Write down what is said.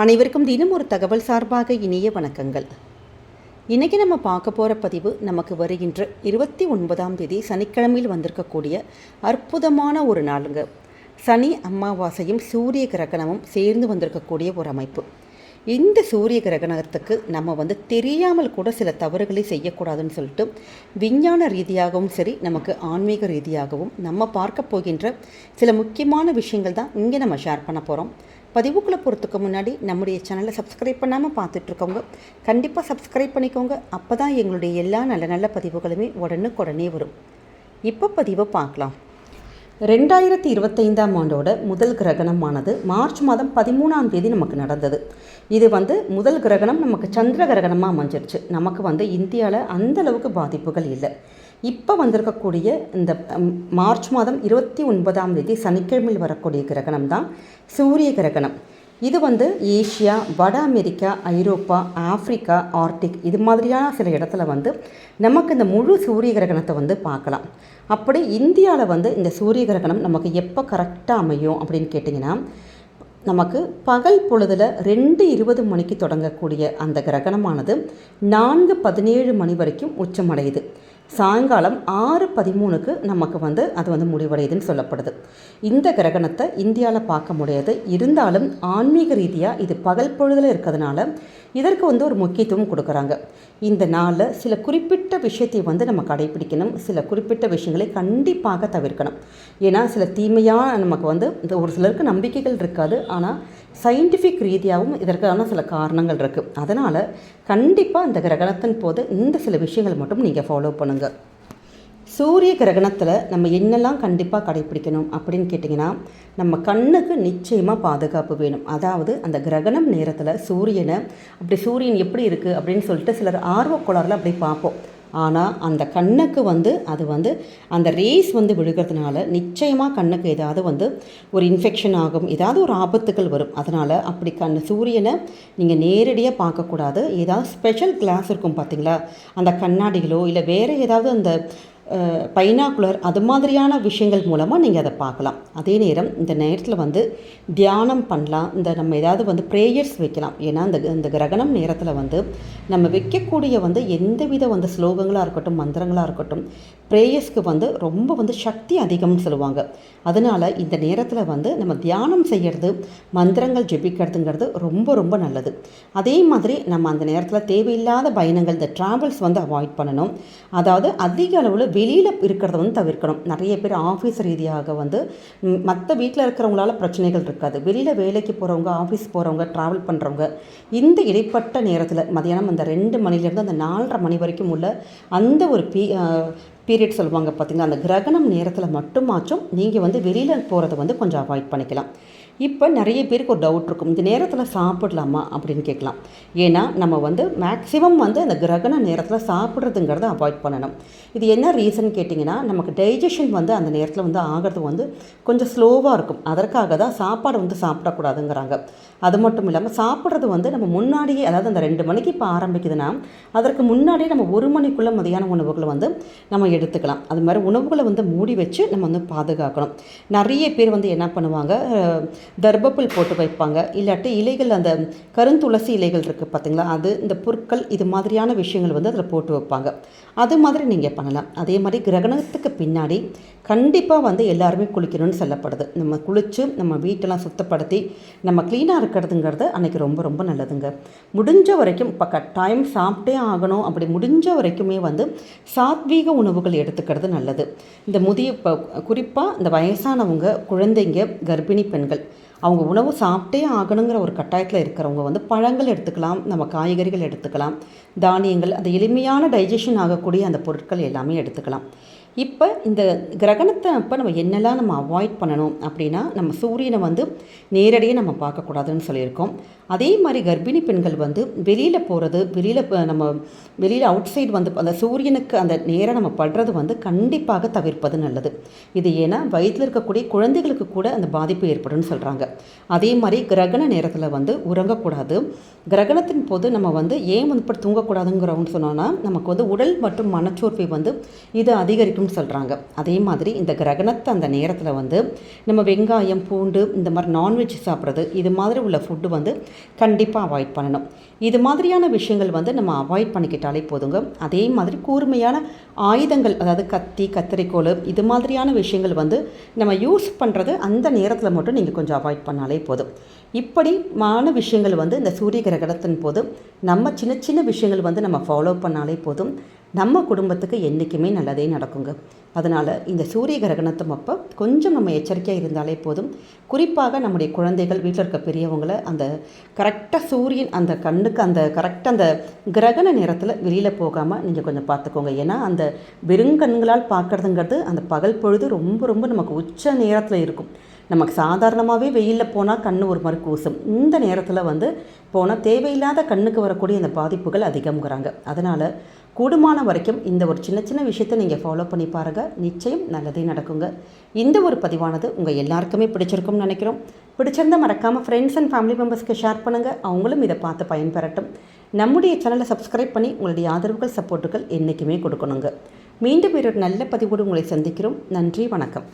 அனைவருக்கும் தினம் ஒரு தகவல் சார்பாக இனிய வணக்கங்கள். இன்றைக்கி நம்ம பார்க்க போகிற பதிவு நமக்கு வருகின்ற இருபத்தி ஒன்பதாம் தேதி சனிக்கிழமையில் வந்திருக்கக்கூடிய அற்புதமான ஒரு நாளுங்க. சனி அமாவாசையும் சூரிய கிரகணமும் சேர்ந்து வந்திருக்கக்கூடிய ஒரு அமைப்பு. இந்த சூரிய கிரகணத்துக்கு நம்ம வந்து தெரியாமல் கூட சில தவறுகளை செய்யக்கூடாதுன்னு சொல்லிட்டு விஞ்ஞான ரீதியாகவும் சரி நமக்கு ஆன்மீக ரீதியாகவும் நம்ம பார்க்க போகின்ற சில முக்கியமான விஷயங்கள் தான் இங்கே நம்ம ஷேர் பண்ண போகிறோம் பதிவுக்குள்ளே போகிறதுக்கு முன்னாடி நம்முடைய சேனலை சப்ஸ்கிரைப் பண்ணாமல் பார்த்துட்ருக்கவங்க கண்டிப்பாக சப்ஸ்கிரைப் பண்ணிக்கோங்க. அப்போ தான் எங்களுடைய எல்லா நல்ல நல்ல பதிவுகளுமே உடனுக்குடனே வரும். இப்போ பதிவை பார்க்கலாம். ரெண்டாயிரத்தி இருபத்தைந்தாம் ஆண்டோட முதல் கிரகணமானது மார்ச் மாதம் பதிமூணாம் தேதி நமக்கு நடந்தது. இது வந்து முதல் கிரகணம் நமக்கு சந்திர கிரகணமாக அமைஞ்சிருச்சு. நமக்கு வந்து இந்தியாவில் அந்த அளவுக்கு பாதிப்புகள் இல்லை. இப்போ வந்திருக்கக்கூடிய இந்த மார்ச் மாதம் இருபத்தி ஒன்பதாம் தேதி சனிக்கிழமையில் வரக்கூடிய கிரகணம் தான் சூரிய கிரகணம். இது வந்து ஏஷியா வட அமெரிக்கா ஐரோப்பா ஆப்பிரிக்கா ஆர்டிக் இது மாதிரியான சில இடத்துல வந்து நமக்கு இந்த முழு சூரிய கிரகணத்தை வந்து பார்க்கலாம். அப்படி இந்தியாவில் வந்து இந்த சூரிய கிரகணம் நமக்கு எப்போ கரெக்டாக அமையும் அப்படின்னு கேட்டிங்கன்னா நமக்கு பகல் பொழுதில் ரெண்டு இருபது மணிக்கு தொடங்கக்கூடிய அந்த கிரகணமானது நான்கு பதினேழு மணி வரைக்கும் உச்சமடையுது. சாயங்காலம் ஆறு பதிமூணுக்கு நமக்கு வந்து அது வந்து முடிவடையுதுன்னு சொல்லப்படுது. இந்த கிரகணத்தை இந்தியாவில் பார்க்க முடியாது. இருந்தாலும் ஆன்மீக ரீதியாக இது பகல் பொழுதில் இருக்கிறதுனால இதற்கு வந்து ஒரு முக்கியத்துவம் கொடுக்குறாங்க. இந்த நாளில் சில குறிப்பிட்ட விஷயத்தை வந்து நம்ம கடைபிடிக்கணும். சில குறிப்பிட்ட விஷயங்களை கண்டிப்பாக தவிர்க்கணும். ஏன்னா சில தீமையாக நமக்கு வந்து இந்த ஒரு சிலருக்கு நம்பிக்கைகள் இருக்காது. ஆனால் சயின்டிஃபிக் ரீதியாகவும் இதற்கான சில காரணங்கள் இருக்குது அதனால் கண்டிப்பாக இந்த கிரகணத்தின் போது இந்த சில விஷயங்கள் மட்டும் நீங்கள் ஃபாலோ பண்ணுங்கள் சூரிய கிரகணத்தில் நம்ம என்னெல்லாம் கண்டிப்பாக கடைப்பிடிக்கணும் அப்படின்னு கேட்டிங்கன்னா நம்ம கண்ணுக்கு நிச்சயமாக பாதுகாப்பு வேணும். அதாவது அந்த கிரகணம் நேரத்தில் சூரியனை அப்படி சூரியன் எப்படி இருக்குது அப்படின்னு சொல்லிட்டு சிலர் ஆர்வக்கோளாறில் அப்படி பார்ப்போம். ஆனால் அந்த கண்ணுக்கு வந்து அது வந்து அந்த ரேஸ் வந்து விழுகிறதுனால நிச்சயமாக கண்ணுக்கு ஏதாவது வந்து ஒரு இன்ஃபெக்ஷன் ஆகும் ஏதாவது ஒரு ஆபத்துகள் வரும். அதனால் அப்படி கண் சூரியனை நீங்கள் நேரடியாக பார்க்கக்கூடாது. ஏதாவது ஸ்பெஷல் கிளாஸ் இருக்கும் பார்த்தீங்களா அந்த கண்ணாடிகளோ இல்லை வேறு ஏதாவது அந்த பைனாக்குலர் அது மாதிரியான விஷயங்கள் மூலமாக நீங்கள் அதை பார்க்கலாம். அதே நேரம் இந்த நேரத்தில் வந்து தியானம் பண்ணலாம். இந்த நம்ம ஏதாவது வந்து ப்ரேயர்ஸ் வைக்கலாம். ஏன்னா இந்த இந்த கிரகணம் நேரத்தில் வந்து நம்ம வைக்கக்கூடிய வந்து எந்தவித வந்து ஸ்லோகங்களாக இருக்கட்டும் மந்திரங்களாக இருக்கட்டும் ப்ரேயர்ஸ்க்கு வந்து ரொம்ப வந்து சக்தி அதிகம்னு சொல்லுவாங்க. அதனால் இந்த நேரத்தில் வந்து நம்ம தியானம் செய்கிறது மந்திரங்கள் ஜெபிக்கிறதுங்கிறது ரொம்ப ரொம்ப நல்லது. அதே மாதிரி நம்ம அந்த நேரத்தில் தேவையில்லாத பயணங்கள் இந்த ட்ராவல்ஸ் வந்து அவாய்ட் பண்ணணும். அதாவது அதிக அளவில் வெளியில் இருக்கிறத வந்து தவிர்க்கணும். நிறைய பேர் ஆஃபீஸ் ரீதியாக வந்து மற்ற வீட்டில் இருக்கிறவங்களால பிரச்சனைகள் இருக்காது. வெளியில் வேலைக்கு போகிறவங்க ஆஃபீஸ் போகிறவங்க ட்ராவல் பண்ணுறவங்க இந்த இடைப்பட்ட நேரத்தில் மதியானம் அந்த ரெண்டு மணிலேருந்து அந்த நாலரை மணி வரைக்கும் உள்ள அந்த ஒரு பீ பீரியட் சொல்லுவாங்க பார்த்திங்கன்னா அந்த கிரகணம் நேரத்தில் மட்டுமாச்சும் நீங்கள் வந்து வெளியில் போகிறத வந்து கொஞ்சம் அவாய்ட் பண்ணிக்கலாம். இப்போ நிறைய பேருக்கு ஒரு டவுட் இருக்கும். இந்த நேரத்தில் சாப்பிடலாமா அப்படின்னு கேட்கலாம். ஏன்னா நம்ம வந்து மேக்ஸிமம் வந்து அந்த கிரகண நேரத்தில் சாப்பிட்றதுங்கிறத அவாய்ட் பண்ணணும். இது என்ன ரீசன் கேட்டிங்கன்னா நமக்கு டைஜஷன் வந்து அந்த நேரத்தில் வந்து ஆகிறது வந்து கொஞ்சம் ஸ்லோவாக இருக்கும். அதற்காக தான் சாப்பாடு வந்து சாப்பிடக்கூடாதுங்கிறாங்க. அது மட்டும் இல்லாமல் சாப்பிட்றது வந்து நம்ம முன்னாடியே அதாவது அந்த ரெண்டு மணிக்கு இப்போ ஆரம்பிக்குதுன்னா அதற்கு முன்னாடியே நம்ம ஒரு மணிக்குள்ளே மதியான உணவுகளை வந்து நம்ம எடுத்துக்கலாம். அது மாதிரி உணவுகளை வந்து மூடி வச்சு நம்ம வந்து பாதுகாக்கணும். நிறைய பேர் வந்து என்ன பண்ணுவாங்க தர்பப்புல் போட்டு வைப்பாங்க. இல்லாட்டி இலைகள் அந்த கருந்துளசி இலைகள் இருக்குது பார்த்தீங்களா அது இந்த புற்கள் இது மாதிரியான விஷயங்கள் வந்து அதில் போட்டு வைப்பாங்க. அது மாதிரி நீங்கள் பண்ணலாம். அதே மாதிரி கிரகணத்துக்கு பின்னாடி கண்டிப்பாக வந்து எல்லாருமே குளிக்கணும்னு சொல்லப்படுது. நம்ம குளித்து நம்ம வீட்டெல்லாம் சுத்தப்படுத்தி நம்ம க்ளீனாக இருக்கிறதுங்கிறது அன்றைக்கி ரொம்ப ரொம்ப நல்லதுங்க. முடிஞ்ச வரைக்கும் இப்போ கட்டாயம் சாப்பிட்டே ஆகணும். அப்படி முடிஞ்ச வரைக்குமே வந்து சாத்வீக உணவுகள் எடுத்துக்கிறது நல்லது. இந்த முதிய இப்போ குறிப்பாக இந்த வயசானவங்க குழந்தைங்க கர்ப்பிணி பெண்கள் அவங்க உணவு சாப்பிட்டே ஆகணுங்கிற ஒரு கட்டாயத்தில் இருக்கிறவங்க வந்து பழங்கள் எடுத்துக்கலாம் நம்ம காய்கறிகள் எடுத்துக்கலாம் தானியங்கள் அந்த எளிமையான டைஜஷன் ஆகக்கூடிய அந்த பொருட்கள் எல்லாமே எடுத்துக்கலாம். இப்போ இந்த கிரகணத்தை அப்போ நம்ம என்னெல்லாம் நம்ம அவாய்ட் பண்ணணும் அப்படின்னா நம்ம சூரியனை வந்து நேரடியாக நம்ம பார்க்கக்கூடாதுன்னு சொல்லியிருக்கோம். அதே மாதிரி கர்ப்பிணி பெண்கள் வந்து வெளியில் போகிறது வெளியில் நம்ம வெளியில் அவுட் சைடு வந்து அந்த சூரியனுக்கு அந்த நேரம் நம்ம படுறது வந்து கண்டிப்பாக தவிர்ப்பது நல்லது. இது ஏன்னா வயிற்றில் இருக்கக்கூடிய குழந்தைகளுக்கு கூட அந்த பாதிப்பு ஏற்படும்னு சொல்கிறாங்க அதே மாதிரி கிரகண நேரத்தில் வந்து உறங்கக்கூடாது. கிரகணத்தின் போது நம்ம வந்து ஏன் வந்து இப்படி தூங்கக்கூடாதுங்கிறோம்னு சொன்னோன்னா நமக்கு வந்து உடல் மற்றும் மனச்சோர்வை வந்து இது அதிகரிக்கும். வரும்னு சொல்கிறாங்க அதே மாதிரி இந்த கிரகணத்தை அந்த நேரத்தில் வந்து நம்ம வெங்காயம் பூண்டு இந்த மாதிரி நான்வெஜ் சாப்பிட்றது இது மாதிரி உள்ள ஃபுட்டு வந்து கண்டிப்பாக அவாய்ட் பண்ணணும். இது மாதிரியான விஷயங்கள் வந்து நம்ம அவாய்ட் பண்ணிக்கிட்டாலே போதுங்க. அதே மாதிரி கூர்மையான ஆயுதங்கள் அதாவது கத்தி கத்திரிக்கோல் இது மாதிரியான விஷயங்கள் வந்து நம்ம யூஸ் பண்ணுறது அந்த நேரத்தில் மட்டும் நீங்கள் கொஞ்சம் அவாய்ட் பண்ணாலே போதும். இப்படிமான விஷயங்கள் வந்து இந்த சூரிய கிரகணத்தின் போது நம்ம சின்ன சின்ன விஷயங்கள் வந்து நம்ம ஃபாலோ பண்ணாலே போதும். நம்ம குடும்பத்துக்கு என்றைக்குமே நல்லதே நடக்குங்க. அதனால் இந்த சூரிய கிரகணத்தும் அப்போ கொஞ்சம் நம்ம எச்சரிக்கையாக இருந்தாலே போதும். குறிப்பாக நம்முடைய குழந்தைகள் வீட்டில் இருக்க பெரியவங்களை அந்த கரெக்டாக சூரியன் அந்த கண்ணுக்கு அந்த கரெக்டாக அந்த கிரகண நேரத்தில் வெளியில் போகாமல் நீங்கள் கொஞ்சம் பார்த்துக்கோங்க. ஏன்னா அந்த வெறுங்கண்களால் பார்க்குறதுங்கிறது அந்த பகல் பொழுது ரொம்ப ரொம்ப நமக்கு உச்ச நேரத்தில் இருக்கும். நமக்கு சாதாரணமாகவே வெயிலில் போனால் கண் ஒரு மாதிரி கூசும். இந்த நேரத்தில் வந்து போனால் தேவையில்லாத கண்ணுக்கு வரக்கூடிய இந்த பாதிப்புகள் அதிகம்ங்கிறாங்க. அதனால் கூடுமான வரைக்கும் இந்த ஒரு சின்ன சின்ன விஷயத்தை நீங்கள் ஃபாலோ பண்ணி பாருங்கள் நிச்சயம் நல்லதே நடக்குங்க. இந்த ஒரு பதிவானது உங்கள் எல்லாருக்குமே பிடிச்சிருக்கும்னு நினைக்கிறோம். பிடிச்சிருந்தா மறக்காமல் ஃப்ரெண்ட்ஸ் அண்ட் ஃபேமிலி மெம்பர்ஸ்க்கு ஷேர் பண்ணுங்கள் அவங்களும் இதை பார்த்து பயன்பெறட்டும். நம்முடைய சேனலை சப்ஸ்கிரைப் பண்ணி உங்களுடைய ஆதரவுகள் சப்போர்ட்டுகள் என்றைக்குமே கொடுக்கணுங்க. மீண்டும் ஒரு நல்ல பதிவோடு உங்களை சந்திக்கிறோம். நன்றி வணக்கம்.